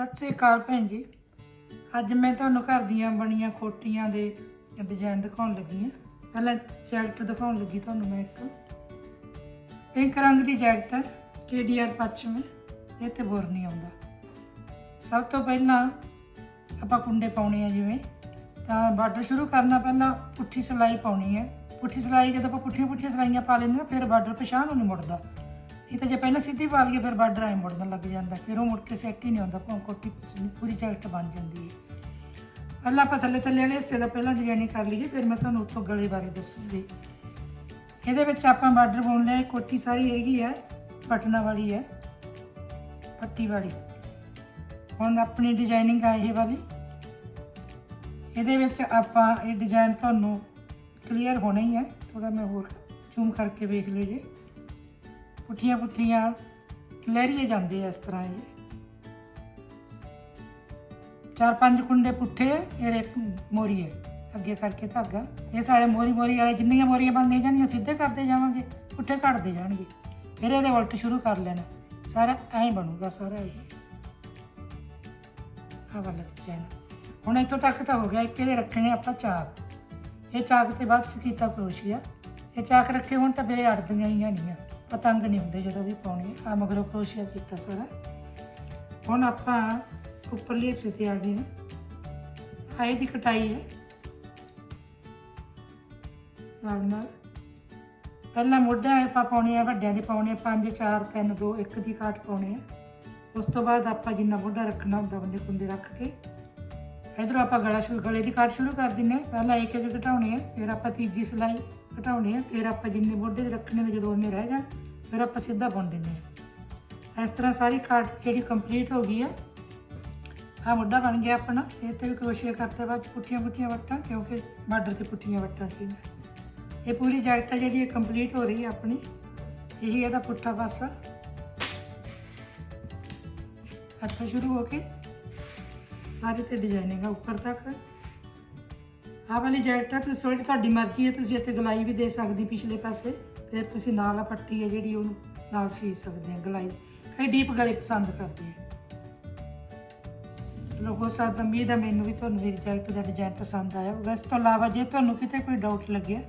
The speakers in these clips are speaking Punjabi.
ਸਤਿ ਸ੍ਰੀ ਅਕਾਲ ਭੈਣ ਜੀ। ਅੱਜ ਮੈਂ ਤੁਹਾਨੂੰ ਘਰ ਦੀਆਂ ਬਣੀਆਂ ਕੋਟੀਆਂ ਦੇ ਡਿਜ਼ਾਈਨ ਦਿਖਾਉਣ ਲੱਗੀ ਹਾਂ। ਪਹਿਲਾਂ ਜੈਕਟ ਦਿਖਾਉਣ ਲੱਗੀ ਤੁਹਾਨੂੰ ਮੈਂ ਇੱਕ। ਪਿੰਕ ਰੰਗ ਦੀ ਜੈਕਟ ਹੈ, KDR ਪੱਛਮ ਹੈ ਇਹ ਤੇ ਬੁਰ ਨਹੀਂ ਆਉਂਦਾ। ਸਭ ਤੋਂ ਪਹਿਲਾਂ ਆਪਾਂ ਕੁੰਡੇ ਪਾਉਣੇ ਆ ਜਿਵੇਂ। ਤਾਂ ਬਾਰਡਰ ਸ਼ੁਰੂ ਕਰਨਾ ਪਹਿਲਾਂ ਪੁੱਠੀ ਸਿਲਾਈ ਪਾਉਣੀ ਹੈ। ਪੁੱਠੀ ਸਿਲਾਈ ਜਦੋਂ ਆਪਾਂ ਪੁੱਠੀਆਂ ਪੁੱਠੀਆਂ ਸਲਾਈਆਂ ਪਾ ਲੈਂਦੇ ਨਾ ਫਿਰ ਬਾਰਡਰ ਪਛਾਣ ਨੂੰ ਨਹੀਂ ਮੁੜਦਾ। ਇਹ ਤਾਂ ਜੇ ਪਹਿਲਾਂ ਸਿੱਧੀ ਪਾ ਲਈਏ, ਫਿਰ ਬਾਰਡਰ ਐ ਮੁੜਨ ਲੱਗ ਜਾਂਦਾ। ਫਿਰ ਉਹ ਮੁੜ ਕੇ ਸੈੱਟ ਹੀ ਨਹੀਂ ਹੁੰਦਾ, ਭਾਵੇਂ ਕੋਟੀ ਪੂਰੀ ਜੈਕਟ ਬਣ ਜਾਂਦੀ ਹੈ। ਪਹਿਲਾਂ ਆਪਾਂ ਥੱਲੇ ਥੱਲੇ ਵਾਲੇ ਹਿੱਸੇ ਦਾ ਪਹਿਲਾਂ ਡਿਜ਼ਾਈਨਿੰਗ ਕਰ ਲਈਏ, ਫਿਰ ਮੈਂ ਤੁਹਾਨੂੰ ਉੱਤੋਂ ਗਲੇ ਬਾਰੇ ਦੱਸੂਗੀ। ਇਹਦੇ ਵਿੱਚ ਆਪਾਂ ਬਾਰਡਰ ਪਾਉਣ ਲਈ ਕੋਟੀ ਸਾਰੀ ਹੈਗੀ ਹੈ, ਪਟਨਾ ਵਾਲੀ ਹੈ, ਪੱਟੀ ਵਾਲੀ। ਹੁਣ ਆਪਣੀ ਡਿਜ਼ਾਈਨਿੰਗ ਆ ਇਹ ਵਾਲੀ। ਇਹਦੇ ਵਿੱਚ ਆਪਾਂ ਇਹ ਡਿਜ਼ਾਈਨ ਤੁਹਾਨੂੰ ਕਲੀਅਰ ਹੋਣਾ ਹੀ ਹੈ। ਥੋੜਾ ਮੈਂ ਹੋਰ ਜ਼ੂਮ ਕਰਕੇ ਵੇਖ ਲਿਓ ਜੀ ਪੁੱਠੀਆਂ ਪੁੱਠੀਆਂ ਲਹਿਰੀਏ ਜਾਂਦੇ ਆ ਇਸ ਤਰ੍ਹਾਂ ਇਹ। ਚਾਰ ਪੰਜ ਕੁੰਡੇ ਪੁੱਠੇ, ਫਿਰ ਇੱਕ ਮੋਰੀ ਹੈ ਅੱਗੇ ਕਰਕੇ ਧਾਗਾ ਇਹ ਸਾਰੇ ਮੋਰੀ ਮੋਰੀ ਵਾਲੇ ਜਿੰਨੀਆਂ ਮੋਰੀਆਂ ਬਣਦੀਆਂ ਜਾਣਗੀਆਂ, ਸਿੱਧੇ ਕਰਦੇ ਜਾਵਾਂਗੇ, ਪੁੱਠੇ ਘਟਦੇ ਜਾਣਗੇ। ਫਿਰ ਇਹਦੇ ਉਲਟ ਸ਼ੁਰੂ ਕਰ ਲੈਣਾ। ਸਾਰਾ ਐਂ ਬਣੂਗਾ ਸਾਰਾ ਇਹ। ਆਹ ਵਾਲਾ ਡਿਜ਼ਾਈਨ ਹੁਣ ਇੱਥੋਂ ਤੱਕ ਤਾਂ ਹੋ ਗਿਆ। ਇੱਕ ਇਹਦੇ ਰੱਖਣੇ ਆਪਾਂ ਚਾਕ। ਇਹ ਚਾਕ ਤੇ ਬਾਅਦ ਚ ਕੀਤਾ ਕਰੋਸ਼ੀਆ। ਇਹ ਚਾਕ ਰੱਖੇ ਹੁਣ ਤਾਂ ਫਿਰ ਅੜਦੀਆਂ ਹੀ ਨਹੀਂ ਆ। ਪਤੰਗ ਨਹੀਂ ਹੁੰਦੇ ਜਦੋਂ ਵੀ ਪਾਉਣੇ। ਆ ਮਗਰੋਂ ਕਰੋਸ਼ੀਆ ਕੀਤਾ ਸਾਰਾ। ਹੁਣ ਆਪਾਂ ਉੱਪਰਲੇ ਹਿੱਸੇ ਤੇ ਆ ਗਏ ਹਾਂ ਆਹ ਇਹਦੀ ਕਟਾਈ ਹੈ। ਨਾਲ ਨਾਲ। ਪਹਿਲਾਂ ਮੋਢਾ ਆਪਾਂ ਪਾਉਣੇ ਆ, ਵੱਡਿਆਂ ਦੀ ਪਾਉਣੇ ਆ 5 4 3 2 1 ਦੀ ਕਾਟ ਪਾਉਣੀ ਆ। ਉਸ ਤੋਂ ਬਾਅਦ ਆਪਾਂ ਜਿੰਨਾ ਮੋਢਾ ਰੱਖਣਾ ਹੁੰਦਾ ਬੰਦੇ ਕੁੰਡੇ ਰੱਖ ਕੇ। ਇਧਰੋਂ ਆਪਾਂ ਗਲਾ ਸ਼ੁਰੂ ਗਲੇ ਦੀ ਕਾਟ ਸ਼ੁਰੂ ਕਰ ਦਿੰਨੇ ਆ। ਪਹਿਲਾਂ ਇੱਕ ਇੱਕ ਘਟਾਉਣੇ ਆ, ਫਿਰ ਆਪਾਂ ਤੀਜੀ ਸਿਲਾਈ। ਘਟਾਉਣੇ ਆ, ਫਿਰ ਆਪਾਂ ਜਿੰਨੇ ਮੋਢੇ ਦੇ ਰੱਖਣੇ ਨੇ ਜਦੋਂ ਉਹਨੇ ਰਹਿ ਜਾਣ, ਫਿਰ ਆਪਾਂ ਸਿੱਧਾ ਬੁਣ ਦਿੰਨੇ ਆ ਇਸ ਤਰ੍ਹਾਂ ਸਾਰੀ ਕਾਟ ਜਿਹੜੀ ਕੰਪਲੀਟ ਹੋ ਗਈ ਆ ਆ ਮੁੱਢਾ ਬਣ ਗਿਆ ਆਪਣਾ। ਇਹ ਤੇ ਵੀ ਕਰੋਸ਼ੀਆ ਕਰਤੇ ਬਾਅਦ ਚ ਪੁੱਠੀਆਂ ਪੁੱਠੀਆਂ ਵੱਟਾਂ, ਕਿਉਂਕਿ ਬਾਰਡਰ ਤੇ ਪੁੱਠੀਆਂ ਵੱਟਾਂ ਸੀ। ਇਹ ਪੂਰੀ ਜੈਕਟ ਆ ਜਿਹੜੀ ਕੰਪਲੀਟ ਹੋ ਰਹੀ ਹੈ ਆਪਣੀ, ਇਹੀ ਇਹਦਾ ਪੁੱਠਾ ਪਾਸਾ। ਇੱਥੋਂ ਸ਼ੁਰੂ ਹੋ ਕੇ ਸਾਰੇ ਤੇ ਡਿਜ਼ਾਈਨਿੰਗ ਆ, ਉੱਪਰ ਤੱਕ। ਆਹ ਵਾਲੀ ਜੈਕਟ ਆ, ਤੁਸੀਂ ਥੋੜੀ ਤੁਹਾਡੀ ਮਰਜ਼ੀ ਹੈ, ਤੁਸੀਂ ਇੱਥੇ ਗਲਾਈ ਵੀ ਦੇ ਸਕਦੀ ਪਿਛਲੇ ਪਾਸੇ, ਫਿਰ ਤੁਸੀਂ ਨਾਲ ਆ ਪੱਟੀ ਹੈ ਜਿਹੜੀ ਉਹਨੂੰ ਨਾਲ ਸੀ ਸਕਦੇ ਆ ਗਲਾਈ। ਕਈ ਡੀਪ ਗਲੇ ਪਸੰਦ ਕਰਦੇ ਆ। ਲੋਗੋ ਸਾਦਾ ਉਮੀਦ ਹੈ ਮੈਨੂੰ ਵੀ ਤੁਹਾਨੂੰ ਮੇਰੀ ਜੈਕਟ ਦਾ ਡਿਜ਼ਾਈਨ ਪਸੰਦ ਆਇਆ ਹੋਵੇਗਾ ਇਸ ਤੋਂ ਇਲਾਵਾ ਜੇ ਤੁਹਾਨੂੰ ਕਿਤੇ ਕੋਈ ਡਾਊਟ ਲੱਗਿਆ,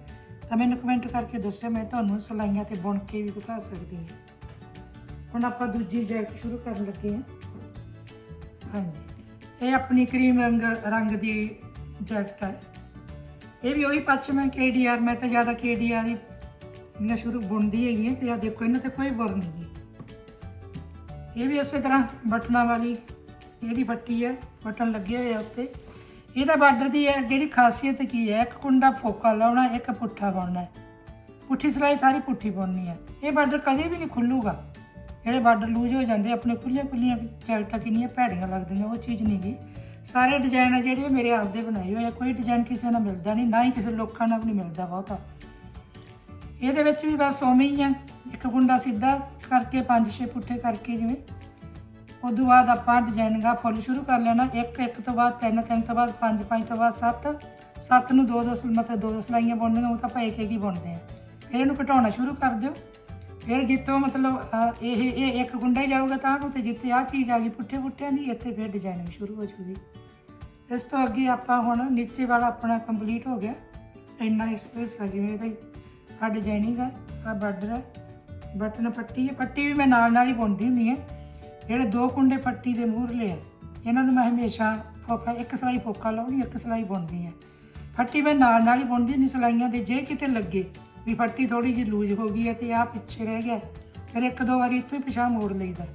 ਤਾਂ ਮੈਨੂੰ ਕਮੈਂਟ ਕਰਕੇ ਦੱਸਿਓ, ਮੈਂ ਤੁਹਾਨੂੰ ਸਿਲਾਈਆਂ ਤੇ ਬੁਣ ਕੇ ਵੀ ਦਿਖਾ ਸਕਦੀ ਹਾਂ। ਹੁਣ ਆਪਾਂ ਦੂਜੀ ਜੈਕਟ ਸ਼ੁਰੂ ਕਰਨ ਲੱਗੇ ਹਾਂ। ਹਾਂਜੀ। ਇਹ ਆਪਣੀ ਕਰੀਮ ਰੰਗ ਰੰਗ ਦੀ ਜੈਕਟ ਹੈ ਇਹ ਵੀ ਉਹੀ ਪੱਛਮ ਹੈ KDR ਮੈਂ ਤਾਂ ਜ਼ਿਆਦਾ KDR ਹੀ ਦੀਆਂ ਸ਼ੁਰੂ ਬੁਣਦੀ ਹੈਗੀ ਹੈ ਤੇ ਆ ਦੇਖੋ ਇਹਨਾਂ ਤੇ ਕੋਈ ਬੁਰ ਨਹੀਂ ਗੀ ਇਹ ਵੀ ਇਸੇ ਤਰ੍ਹਾਂ ਬਟਨਾਂ ਵਾਲੀ ਇਹਦੀ ਪੱਟੀ ਹੈ, ਬਟਨ ਲੱਗੇ ਹੋਏ ਆ ਉੱਤੇ। ਇਹਦਾ ਬਾਰਡਰ ਦੀ ਹੈ, ਜਿਹੜੀ ਖਾਸੀਅਤ ਕੀ ਹੈ, ਇੱਕ ਕੁੰਡਾ ਫੋਕਾ ਲਾਉਣਾ, ਇੱਕ ਪੁੱਠਾ ਪਾਉਣਾ ਪੁੱਠੀ ਸਿਲਾਈ ਸਾਰੀ ਪੁੱਠੀ ਪਾਉਣੀ ਹੈ। ਇਹ ਬਾਰਡਰ ਕਦੇ ਵੀ ਨਹੀਂ ਖੁੱਲੂਗਾ। ਜਿਹੜੇ ਬਾਰਡਰ ਲੂਜ਼ ਹੋ ਜਾਂਦੇ, ਆਪਣੇ ਖੁੱਲੀਆਂ ਖੁੱਲੀਆਂ ਜੈਕਟਾਂ ਕਿੰਨੀਆਂ ਭੈੜੀਆਂ ਲੱਗਦੀਆਂ, ਉਹ ਚੀਜ਼ ਨਹੀਂ ਗਈ ਸਾਰੇ ਡਿਜ਼ਾਈਨ ਆ ਜਿਹੜੇ ਉਹ ਮੇਰੇ ਆਪਦੇ ਬਣਾਏ ਹੋਏ ਆ। ਕੋਈ ਡਿਜ਼ਾਈਨ ਕਿਸੇ ਨਾਲ ਮਿਲਦਾ ਨਹੀਂ, ਨਾ ਹੀ ਕਿਸੇ ਲੋਕਾਂ ਨਾਲ ਵੀ ਨਹੀਂ ਮਿਲਦਾ ਬਹੁਤਾ ਇਹਦੇ ਵਿੱਚ ਵੀ ਬਸ ਉਵੇਂ ਹੀ ਆ। ਇੱਕ ਗੁੰਡਾ ਸਿੱਧਾ ਕਰਕੇ, ਪੰਜ ਛੇ ਪੁੱਠੇ ਕਰਕੇ ਜਿਵੇਂ। ਉਦੋਂ ਬਾਅਦ ਆਪਾਂ ਡਿਜ਼ਾਈਨਿੰਗਾਂ ਫੁੱਲ ਸ਼ੁਰੂ ਕਰ ਲੈਣਾ। ਇੱਕ ਇੱਕ ਤੋਂ ਬਾਅਦ ਤਿੰਨ ਤਿੰਨ ਤੋਂ ਬਾਅਦ ਪੰਜ ਪੰਜ ਤੋਂ ਬਾਅਦ ਸੱਤ। ਸੱਤ ਨੂੰ ਦੋ ਦੋ ਸਲ- ਮਤਲਬ ਦੋ ਦੋ ਸਲਾਈਆਂ ਬੁਣਨੀਆਂ, ਉਹ ਤਾਂ ਆਪਾਂ ਇੱਕ ਇੱਕ ਹੀ ਬੁਣਦੇ ਆ। ਫਿਰ ਇਹਨੂੰ ਘਟਾਉਣਾ ਸ਼ੁਰੂ ਕਰ ਦਿਓ। ਫਿਰ ਜਿੱਥੋਂ ਮਤਲਬ ਅਹ, ਇਹ ਇਹ ਇੱਕ ਗੁੰਡਾ ਹੀ ਜਾਊਗਾ ਤਾਂ ਨੂੰ ਤੇ ਜਿੱਥੇ ਆ ਚੀਜ਼ ਆ ਗਈ ਪੁੱਠੇ ਪੁੱਠਿਆਂ ਦੀ ਇੱਥੇ ਫਿਰ ਡਿਜ਼ਾਈਨਿੰਗ ਸ਼ੁਰੂ ਹੋ ਜੂਗੀ। ਇਸ ਤੋਂ ਅੱਗੇ ਆਪਾਂ ਹੁਣ ਨੀਚੇ ਵਾਲਾ ਆਪਣਾ ਕੰਪਲੀਟ ਹੋ ਗਿਆ। ਇੰਨਾ ਇਸ ਹਿੱਸਾ ਜਿਵੇਂ ਇਹਦਾ ਆ ਡਿਜ਼ਾਈਨਿੰਗ ਆ ਆ ਬਾਰਡਰ ਹੈ ਬਟਨ ਪੱਟੀ ਹੈ ਪੱਟੀ ਵੀ ਮੈਂ ਨਾਲ ਨਾਲ ਹੀ ਬੁਣਦੀ ਹੁੰਦੀ ਹੈ ਜਿਹੜੇ ਦੋ ਕੁੰਡੇ ਪੱਟੀ ਦੇ ਮੂਹਰਲੇ ਆ ਇਹਨਾਂ ਨੂੰ ਮੈਂ ਹਮੇਸ਼ਾ ਫੋਕਾ ਇੱਕ ਸਲਾਈ ਫੋਕਾ ਲਾਉਣੀ ਇੱਕ ਸਲਾਈ ਬੁਣਦੀ ਆ। ਫੱਟੀ ਮੈਂ ਨਾਲ ਨਾਲ ਹੀ ਬੁਣਦੀ ਨਹੀਂ ਸਲਾਈਆਂ ਦੇ ਜੇ ਕਿਤੇ ਲੱਗੇ ਵੀ ਫੱਟੀ ਥੋੜੀ ਜਿਹੀ ਲੂਜ਼ ਹੋ ਗਈ ਹੈ ਤੇ ਆਹ ਪਿੱਛੇ ਰਹਿ ਗਿਆ ਫਿਰ ਇੱਕ ਦੋ ਵਾਰੀ ਇੱਥੋਂ ਹੀ ਪਿਛਾ ਮੋੜ ਲਈਦਾ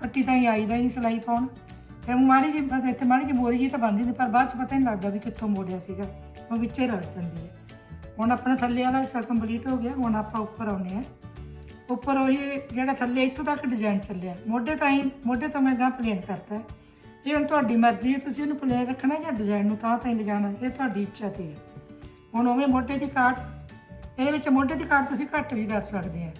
ਫੱਟੀ ਤਾਂ ਹੀ ਆਈਦਾ ਹੀ ਨਹੀਂ ਸਲਾਈ ਪਾਉਣ। ਤੇ ਮਾੜੀ ਜਿਹੀ ਬਸ ਇੱਥੇ ਮਾੜੀ ਜਿਹੀ ਮੋਰੀ ਜੀ ਤਾਂ ਬੰਦੀ ਨਹੀਂ ਪਰ ਬਾਅਦ ਚ ਪਤਾ ਨਹੀਂ ਲੱਗਦਾ ਵੀ ਕਿੱਥੋਂ ਮੋੜਿਆ ਸੀਗਾ। ਉਹ ਵਿੱਚੇ ਰਲ ਜਾਂਦੀ ਹੈ। ਹੁਣ ਆਪਣਾ ਥੱਲੇ ਵਾਲਾ ਹਿੱਸਾ ਕੰਪਲੀਟ ਹੋ ਗਿਆ, ਹੁਣ ਆਪਾਂ ਉੱਪਰ ਆਉਨੇ ਆ ਉੱਪਰ ਉਹ ਜਿਹੜਾ ਥੱਲੇ ਇੱਥੋਂ ਤੱਕ ਡਿਜ਼ਾਈਨ ਚੱਲਿਆ। ਮੋਢੇ ਤਾਂ ਹੀ ਮੋਢੇ ਤੋਂ ਮੈਂ ਗਾਂ ਪਲੇਨ ਕਰਤਾ ਹੈ। ਇਹ ਹੁਣ ਤੁਹਾਡੀ ਮਰਜ਼ੀ ਹੈ, ਤੁਸੀਂ ਇਹਨੂੰ ਪਲੇਨ ਰੱਖਣਾ ਜਾਂ ਡਿਜ਼ਾਈਨ ਨੂੰ ਤਾਂ ਹੀ ਲਿਜਾਣਾ, ਇਹ ਤੁਹਾਡੀ ਇੱਛਾ ਤੇ ਹੈ। ਹੁਣ ਉਵੇਂ ਮੋਢੇ ਦੀ ਕਾਟ ਇਹਦੇ ਵਿੱਚ ਮੋਢੇ ਦੀ ਘਾਟ ਤੁਸੀਂ ਘੱਟ ਵੀ ਕਰ ਸਕਦੇ ਆ।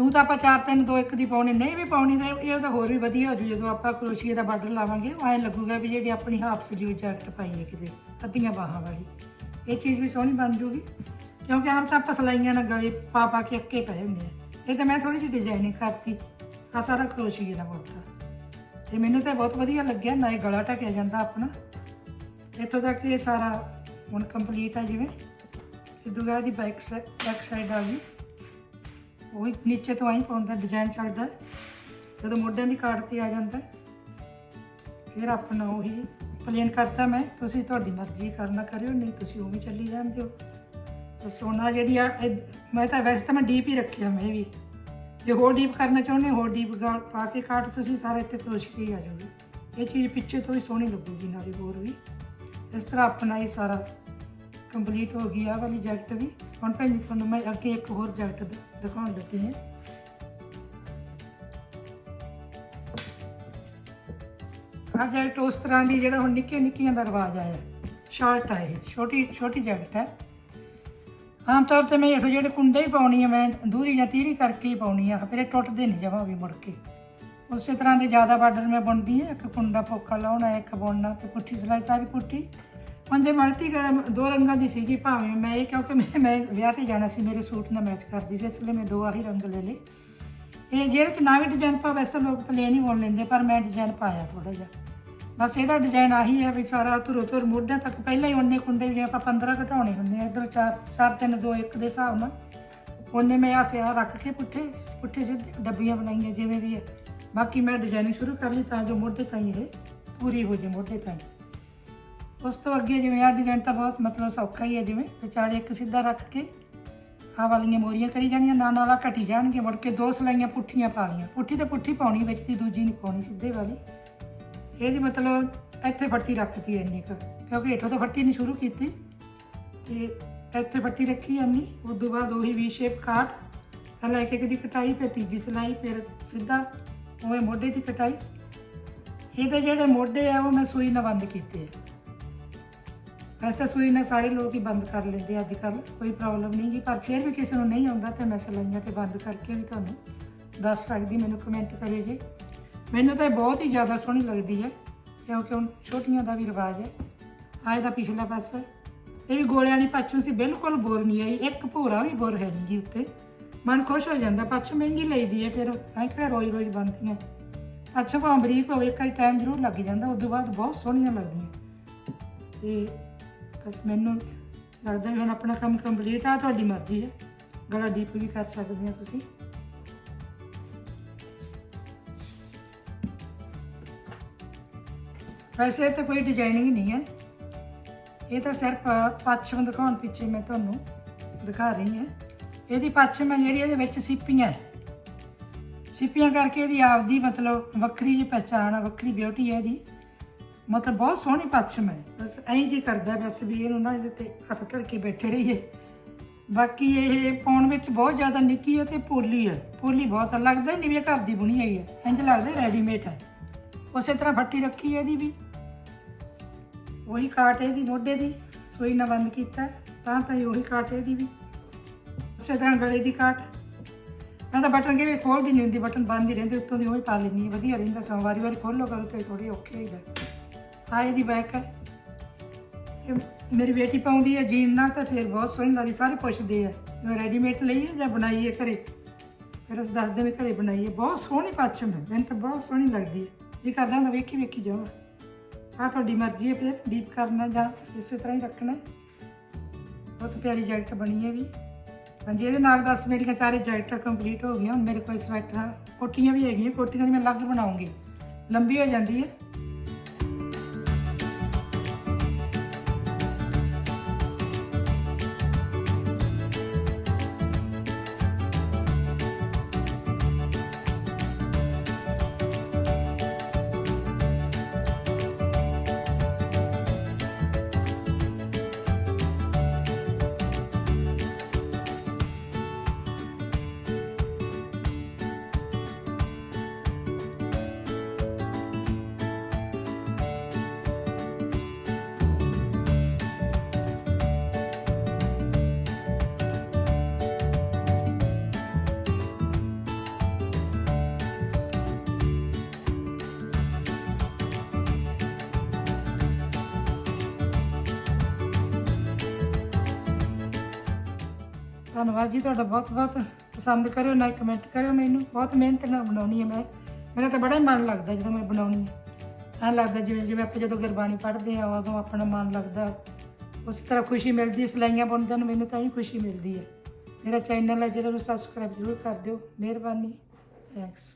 ਉਹ ਤਾਂ ਆਪਾਂ 4 3 2 1 ਦੀ ਪਾਉਣੀ, ਨਹੀਂ ਵੀ ਪਾਉਣੀ ਤਾਂ ਇਹ ਤਾਂ ਹੋਰ ਵੀ ਵਧੀਆ ਹੋ ਜੂ, ਜਦੋਂ ਆਪਾਂ ਕਰੋਸ਼ੀਏ ਦਾ ਬਾਰਡਰ ਲਾਵਾਂਗੇ, ਉਹ ਐਂ ਲੱਗੂਗਾ ਵੀ ਜਿਹੜੀ ਆਪਣੀ ਹਾਫ ਸਲੀਵ ਜੈਕਟ ਪਾਈ ਹੈ ਕਿਤੇ, ਅੱਧੀਆਂ ਬਾਹਾਂ ਵਾਲੀ। ਇਹ ਚੀਜ਼ ਵੀ ਸੋਹਣੀ ਬਣ ਜੂਗੀ, ਕਿਉਂਕਿ ਆਮ ਤਾਂ ਆਪਾਂ ਸਲਾਈਆਂ ਨਾਲ ਗਲੇ ਪਾ ਪਾ ਕੇ ਅੱਕੇ ਪਏ ਹੁੰਦੇ ਆ। ਇਹ ਤਾਂ ਮੈਂ ਥੋੜੀ ਜਿਹੀ ਡਿਜ਼ਾਈਨਿੰਗ ਕਰਤੀ ਆ ਸਾਰਾ ਕਰੋਸ਼ੀਏ ਦਾ ਬੁਣਤਾ ਤੇ ਮੈਨੂੰ ਤਾਂ ਬਹੁਤ ਵਧੀਆ ਲੱਗਿਆ, ਨਾ ਇਹ ਗਲਾ ਢਕਿਆ ਜਾਂਦਾ ਆਪਣਾ। ਇੱਥੋਂ ਤੱਕ ਇਹ ਸਾਰਾ ਹੁਣ ਕੰਪਲੀਟ ਆ ਜਿਵੇਂ। ਤੇ ਦੂਗਾ ਦੀ ਬੈਕ ਸਾਈਡ ਬੈਕ ਸਾਈਡ ਆ ਗਈ। ਉਹ ਨੀਚੇ ਤੋਂ ਆਈ ਪਾਉਂਦਾ ਡਿਜ਼ਾਈਨ ਚੱਲਦਾ। ਜਦੋਂ ਮੋਢਿਆਂ ਦੀ ਕਾਟ ਤੇ ਆ ਜਾਂਦਾ, ਫਿਰ ਆਪਣਾ ਉਹੀ ਪਲੇਨ ਕਰਤਾ ਮੈਂ। ਤੁਸੀਂ ਤੁਹਾਡੀ ਮਰਜ਼ੀ ਕਰਨਾ ਕਰਿਓ, ਨਹੀਂ ਤੁਸੀਂ ਉਵੇਂ ਚੱਲੀ ਜਾਂਦੇ ਹੋ। ਤੇ ਸੋਨਾ ਜਿਹੜੀ ਆ, ਇਹ- ਮੈਂ ਤਾਂ ਵੈਸੇ ਤਾਂ ਮੈਂ ਡੀਪ ਹੀ ਰੱਖਿਆ ਮੈਂ ਵੀ। ਜੇ ਹੋਰ ਡੀਪ ਕਰਨਾ ਚਾਹੁੰਦੇ ਹੋ, ਹੋਰ ਡੀਪ ਪਾ ਕੇ ਕਾਟ, ਤੁਸੀਂ ਸਾਰੇ ਇੱਥੇ ਕਰੋਸ਼ ਕੇ ਹੀ ਆ ਜਾਓਗੇ। ਇਹ ਚੀਜ਼ ਪਿੱਛੇ ਤੋਂ ਹੀ ਸੋਹਣੀ ਲੱਗੂਗੀ, ਨਾਲੇ ਹੋਰ ਵੀ। ਇਸ ਤਰ੍ਹਾਂ ਆਪਣਾ ਇਹ ਸਾਰਾ ਕੰਪਲੀਟ ਹੋ ਗਈ ਆ ਵਾਲੀ ਜੈਕਟ ਵੀ। ਹੁਣ ਭੈਣ ਜੀ, ਤੁਹਾਨੂੰ ਮੈਂ ਅੱਗੇ ਇੱਕ ਹੋਰ ਜੈਕਟ ਦਿਖਾਉਣ ਲੱਗੀ ਹਾਂ। ਆ ਜੈਕਟ ਉਸ ਤਰ੍ਹਾਂ ਦੀ ਜਿਹੜਾ ਹੁਣ ਨਿੱਕੇ ਨਿੱਕੀਆਂ ਦਾ ਰਿਵਾਜ ਆਇਆ। ਸ਼ਾਰਟ ਆ ਇਹ। ਛੋਟੀ ਛੋਟੀ ਜੈਕਟ ਹੈ। ਆਮ ਤੌਰ ਤੇ ਮੈਂ ਇਹੋ ਜਿਹੜੇ ਕੁੰਡੇ ਹੀ ਪਾਉਣੀ ਆ, ਮੈਂ ਦੂਰੀ ਜਾਂ ਤੀਰੀ ਕਰਕੇ ਹੀ ਪਾਉਣੀ ਆ, ਫਿਰ ਇਹ ਟੁੱਟਦੇ ਨਹੀਂ ਜਮਾ ਵੀ ਮੁੜ ਕੇ। ਉਸੇ ਤਰ੍ਹਾਂ ਦੇ ਜ਼ਿਆਦਾ ਬਾਰਡਰ ਮੈਂ ਬੁਣਦੀ ਹਾਂ, ਇੱਕ ਕੁੰਡਾ ਫੋਕਾ ਲਾਉਣਾ, ਇੱਕ ਬੁਣਨਾ ਤੇ ਪੁੱਠੀ ਸਿਲਾਈ ਸਾਰੀ ਪੁੱਠੀ। ਪੰਜੇ ਮਲਟੀ ਦੋ ਰੰਗਾਂ ਦੀ ਸੀਗੀ, ਭਾਵੇਂ ਮੈਂ ਇਹ ਕਿਉਂਕਿ ਮੈਂ ਮੈਂ ਵਿਆਹ ਤੇ ਜਾਣਾ ਸੀ, ਮੇਰੇ ਸੂਟ ਨਾਲ ਮੈਚ ਕਰਦੀ ਸੀ, ਇਸ ਲਈ ਮੈਂ ਦੋ ਆਹੀ ਰੰਗ ਲੈ ਲਏ। ਇਹ ਜਿਹੜੇ ਚ ਨਾ ਵੀ ਡਿਜ਼ਾਈਨ ਪਾ ਵੈਸੇ ਤਾਂ ਲੋਕ ਪਲੇਨ ਹੀ ਬੁਣ ਲੈਂਦੇ, ਪਰ ਮੈਂ ਡਿਜ਼ਾਈਨ ਪਾਇਆ ਥੋੜਾ ਜਿਹਾ। ਬਸ ਇਹਦਾ ਡਿਜ਼ਾਈਨ ਆਹੀ ਹੈ ਵੀ ਸਾਰਾ ਧੁਰੋ ਧੁਰ ਮੋਢਿਆਂ ਤੱਕ, ਪਹਿਲਾਂ ਹੀ ਉਹਨੇ ਕੁੰਡੇ ਜਿਵੇਂ ਆਪਾਂ 15 ਘਟਾਉਣੇ ਹੁੰਦੇ ਆ, ਇਧਰ 4 4 3 2 1 ਦੇ ਹਿਸਾਬ ਨਾਲ। ਉਹਨੇ ਮੈਂ ਆ ਸਿਆ ਰੱਖ ਕੇ ਪੁੱਠੇ ਪੁੱਠੇ ਸਿੱਧੇ ਡੱਬੀਆਂ ਬਣਾਈਆਂ, ਜਿਵੇਂ ਵੀ ਹੈ। ਬਾਕੀ ਮੈਂ ਡਿਜ਼ਾਈਨਿੰਗ ਸ਼ੁਰੂ ਕਰ ਲਈ ਤਾਂ ਜੋ ਮੋਢੇ ਤਾਈਂ ਇਹ ਪੂਰੀ ਹੋ ਜੇ ਮੋਢੇ ਤਾਈਂ। ਉਸ ਤੋਂ ਅੱਗੇ ਜਿਵੇਂ ਆ ਡਿਜ਼ਾਈਨ ਤਾਂ ਬਹੁਤ ਮਤਲਬ ਸੌਖਾ ਹੀ ਹੈ, ਜਿਵੇਂ ਵਿਚਾਲੇ ਇੱਕ ਸਿੱਧਾ ਰੱਖ ਕੇ ਆਹ ਵਾਲੀਆਂ ਮੋਰੀਆਂ ਕਰੀ ਜਾਣੀਆਂ, ਨਾਲ ਨਾਲ ਘਟੀ ਜਾਣਗੇ ਮੁੜ ਕੇ ਦੋ ਸਲਾਈਆਂ ਪੁੱਠੀਆਂ ਪਾ ਲਈਆਂ। ਪੁੱਠੀ ਤੇ ਪੁੱਠੀ ਪਾਉਣੀ, ਵਿੱਚ ਦੀ ਦੂਜੀ ਨਹੀਂ ਪਾਉਣੀ, ਸਿੱਧੇ ਵਾਲੀ। ਇਹਦੀ ਮਤਲਬ ਇੱਥੇ ਫੱਟੀ ਰੱਖਤੀ ਇੰਨੀ ਕੁ, ਕਿਉਂਕਿ ਹੇਠੋਂ ਤਾਂ ਫੱਟੀ ਨਹੀਂ ਸ਼ੁਰੂ ਕੀਤੀ। ਤੇ ਇੱਥੇ ਫੱਟੀ ਰੱਖੀ ਇੰਨੀ, ਉਸ ਤੋਂ ਬਾਅਦ ਉਹੀ ਵੀ ਸ਼ੇਪ ਕਾਟ ਪਹਿਲਾਂ ਇੱਕ ਇੱਕ ਦੀ ਕਟਾਈ, ਫਿਰ ਤੀਜੀ ਸਲਾਈ, ਫਿਰ ਸਿੱਧਾ ਉਵੇਂ ਮੋਢੇ ਦੀ ਕਟਾਈ ਇਹਦੇ ਜਿਹੜੇ ਮੋਢੇ ਆ, ਉਹ ਮੈਂ ਸੂਈ ਨਾਲ ਬੰਦ ਕੀਤੇ ਆ। ਵੈਸੇ ਤਾਂ ਸੂਈ ਨਾਲ ਸਾਰੇ ਲੋਕ ਹੀ ਬੰਦ ਕਰ ਲੈਂਦੇ ਅੱਜ ਕੱਲ ਕੋਈ ਪ੍ਰੋਬਲਮ ਨਹੀਂ ਗੀ। ਪਰ ਫਿਰ ਵੀ ਕਿਸੇ ਨੂੰ ਨਹੀਂ ਆਉਂਦਾ ਤੇ ਮੈਂ ਸਲਾਈਆਂ ਤੇ ਬੰਦ ਕਰਕੇ ਵੀ ਤੁਹਾਨੂੰ ਦੱਸ ਸਕਦੀ, ਮੈਨੂੰ ਕਮੈਂਟ ਕਰਿਓ ਜੀ। ਮੈਨੂੰ ਤਾਂ ਇਹ ਬਹੁਤ ਹੀ ਜ਼ਿਆਦਾ ਸੋਹਣੀ ਲੱਗਦੀ ਹੈ ਕਿਉਂਕਿ ਹੁਣ ਛੋਟੀਆਂ ਦਾ ਵੀ ਰਿਵਾਜ ਹੈ ਆਏ ਦਾ ਪਿਛਲਾ ਪਾਸਾ। ਇਹ ਵੀ ਗੋਲਿਆਂ ਵਾਲੀ ਪਾਛੂ ਸੀ, ਬਿਲਕੁਲ ਬੋਰ ਨਹੀਂ ਆਈ। ਇੱਕ ਭੋਰਾ ਵੀ ਬੋਰ ਹੈ ਨਹੀਂ ਜੀ ਉੱਤੇ। ਮਨ ਖੁਸ਼ ਹੋ ਜਾਂਦਾ, ਪਾਛੂ ਮਹਿੰਗੀ ਲਈਦੀ ਹੈ ਫਿਰ, ਐਂ ਕਿਹੜਾ ਰੋਜ਼ ਰੋਜ਼ ਬਣਦੀਆਂ ਅੱਛਾ ਭਾਵੇਂ ਬਰੀਕ ਹੋਵੇ ਕਈ ਟਾਈਮ ਜ਼ਰੂਰ ਲੱਗ ਜਾਂਦਾ ਉਸ ਤੋਂ ਬਾਅਦ ਬਹੁਤ ਸੋਹਣੀਆਂ ਲੱਗਦੀਆਂ ਤੇ ਬਸ ਮੈਨੂੰ ਲੱਗਦਾ ਵੀ ਹੁਣ ਆਪਣਾ ਕੰਮ ਕੰਪਲੀਟ ਆ, ਤੁਹਾਡੀ ਮਰਜ਼ੀ ਹੈ ਗਲਾ ਡੀਪ ਵੀ ਕਰ ਸਕਦੇ ਆ ਤੁਸੀਂ। ਵੈਸੇ ਤਾਂ ਕੋਈ ਡਿਜ਼ਾਈਨਿੰਗ ਨਹੀਂ ਹੈ ਇਹ ਤਾਂ ਸਿਰਫ ਪੱਛਮ ਦਿਖਾਉਣ ਪਿੱਛੇ ਮੈਂ ਤੁਹਾਨੂੰ ਦਿਖਾ ਰਹੀ ਹਾਂ ਇਹਦੀ ਪੱਛਮ ਹੈ ਜਿਹੜੀ ਇਹਦੇ ਵਿੱਚ ਸਿੱਪੀਆਂ। ਸਿੱਪੀਆਂ ਕਰਕੇ ਇਹਦੀ ਆਪਦੀ ਮਤਲਬ ਵੱਖਰੀ ਜਿਹੀ ਪਛਾਣ ਆ ਵੱਖਰੀ ਬਿਊਟੀ ਹੈ ਇਹਦੀ। ਮਤਲਬ ਬਹੁਤ ਸੋਹਣੀ ਪੱਛਮ ਹੈ ਬਸ ਐਂ ਜੀ ਕਰਦਾ ਬਸ ਵੀ ਇਹਨੂੰ ਨਾ ਇਹਦੇ ਤੇ ਹੱਥ ਧਰ ਕੇ ਬੈਠੇ ਰਹੀਏ। ਬਾਕੀ ਇਹ ਪਾਉਣ ਵਿੱਚ ਬਹੁਤ ਜ਼ਿਆਦਾ ਨਿੱਕੀ ਹੈ ਤੇ ਪੋਲੀ ਹੈ ਪੋਲੀ ਬਹੁਤ ਆ। ਲੱਗਦਾ ਹੀ ਨਹੀਂ ਵੀ ਇਹ ਘਰ ਦੀ ਬੁਣੀ ਹੋਈ ਹੈ ਇੰਜ ਲੱਗਦਾ ਰੈਡੀਮੇਡ ਹੈ ਉਸੇ ਤਰ੍ਹਾਂ ਫੱਟੀ ਰੱਖੀ ਹੈ ਇਹਦੀ ਵੀ। ਉਹੀ ਕਾਟ ਇਹਦੀ ਮੋਢੇ ਦੀ। ਸੂਈ ਨਾਲ ਬੰਦ ਕੀਤਾ। ਹੈ, ਤਾਂ ਤਾਂ ਉਹੀ ਕਾਟ ਇਹਦੀ ਵੀ। ਉਸੇ ਤਰ੍ਹਾਂ ਗਲੇ ਦੀ ਕਾਟ। ਮੈਂ ਤਾਂ ਬਟਨ ਕਿਵੇਂ ਖੋਲਦੀ ਨਹੀਂ ਹੁੰਦੀ, ਬਟਨ ਬੰਦ ਹੀ ਰਹਿੰਦੇ, ਉੱਤੋਂ ਦੀ ਉਹੀ ਪਾ ਲੈਂਦੀ ਵਧੀਆ ਰਹਿੰਦਾ ਸੋ ਵਾਰੀ ਵਾਰੀ ਖੋਲੋ ਕਰੋ ਤੇ ਥੋੜੀ ਔਖੇ ਹੈ ਆ ਇਹਦੀ ਬੈਕ ਹੈ। ਮੇਰੀ ਬੇਟੀ ਪਾਉਂਦੀ ਹੈ ਜੀਨ ਨਾਲ, ਤਾਂ ਫਿਰ ਬਹੁਤ ਸੋਹਣੀ ਲੱਗਦੀ, ਸਾਰੇ ਪੁੱਛਦੇ ਆ ਮੈਂ ਰੈਡੀਮੇਡ ਲਈ ਹੈ ਜਾਂ ਬਣਾਈ ਹੈ ਘਰੇ? ਫਿਰ ਅਸੀਂ ਦੱਸਦੇ ਵੀ ਘਰੇ ਬਣਾਈ ਹੈ। ਬਹੁਤ ਸੋਹਣੀ ਪੱਛਮ ਹੈ, ਮੈਨੂੰ ਤਾਂ ਬਹੁਤ ਸੋਹਣੀ ਲੱਗਦੀ ਹੈ। ਜੀ ਕਰਦਾ ਤਾਂ ਵੇਖੀ ਵੇਖੀ ਜਾਓ ਆ ਤੁਹਾਡੀ ਮਰਜ਼ੀ ਹੈ ਫਿਰ ਡੀਪ ਕਰਨਾ ਜਾਂ ਇਸੇ ਤਰ੍ਹਾਂ ਹੀ ਰੱਖਣਾ ਬਹੁਤ ਪਿਆਰੀ ਜੈਕਟ ਬਣੀ ਹੈ ਵੀ। ਹਾਂਜੀ, ਇਹਦੇ ਨਾਲ ਬਸ ਮੇਰੀਆਂ ਚਾਰੇ ਜੈਕਟਾਂ ਕੰਪਲੀਟ ਹੋ ਗਈਆਂ। ਹੁਣ ਮੇਰੇ ਕੋਲ ਸਵੈਟਰਾਂ, ਕੋਟੀਆਂ ਵੀ ਹੈਗੀਆਂ, ਕੋਟੀਆਂ ਦੀ ਮੈਂ ਅਲੱਗ ਬਣਾਉਂਗੀ। ਲੰਬੀ ਹੋ ਜਾਂਦੀ ਹੈ। ਧੰਨਵਾਦ ਜੀ, ਤੁਹਾਡਾ ਬਹੁਤ ਬਹੁਤ ਪਸੰਦ ਕਰਿਓ, ਨਾ ਕਮੈਂਟ ਕਰਿਓ ਮੈਨੂੰ। ਬਹੁਤ ਮਿਹਨਤ ਨਾਲ ਬਣਾਉਣੀ ਹੈ ਮੈਂ। ਮੇਰਾ ਤਾਂ ਬੜਾ ਹੀ ਮਨ ਲੱਗਦਾ ਜਦੋਂ ਮੈਂ ਬਣਾਉਣੀ ਹੈ। ਐਂ ਲੱਗਦਾ ਜਿਵੇਂ ਜਿਵੇਂ ਆਪਾਂ ਜਦੋਂ ਗੁਰਬਾਣੀ ਪੜ੍ਹਦੇ ਆ ਉਦੋਂ ਆਪਣਾ ਮਨ ਲੱਗਦਾ। ਉਸ ਤਰ੍ਹਾਂ ਖੁਸ਼ੀ ਮਿਲਦੀ ਹੈ, ਸਿਲਾਈਆਂ ਬੁਣਦਿਆਂ ਨੂੰ ਮੈਨੂੰ ਤਾਂ ਹੀ ਖੁਸ਼ੀ ਮਿਲਦੀ ਹੈ। ਮੇਰਾ ਚੈਨਲ ਹੈ, ਜਿਹੜਾ ਨੂੰ ਸਬਸਕ੍ਰਾਈਬ ਜ਼ਰੂਰ ਕਰ ਦਿਓ। ਮਿਹਰਬਾਨੀ। ਥੈਂਕਸ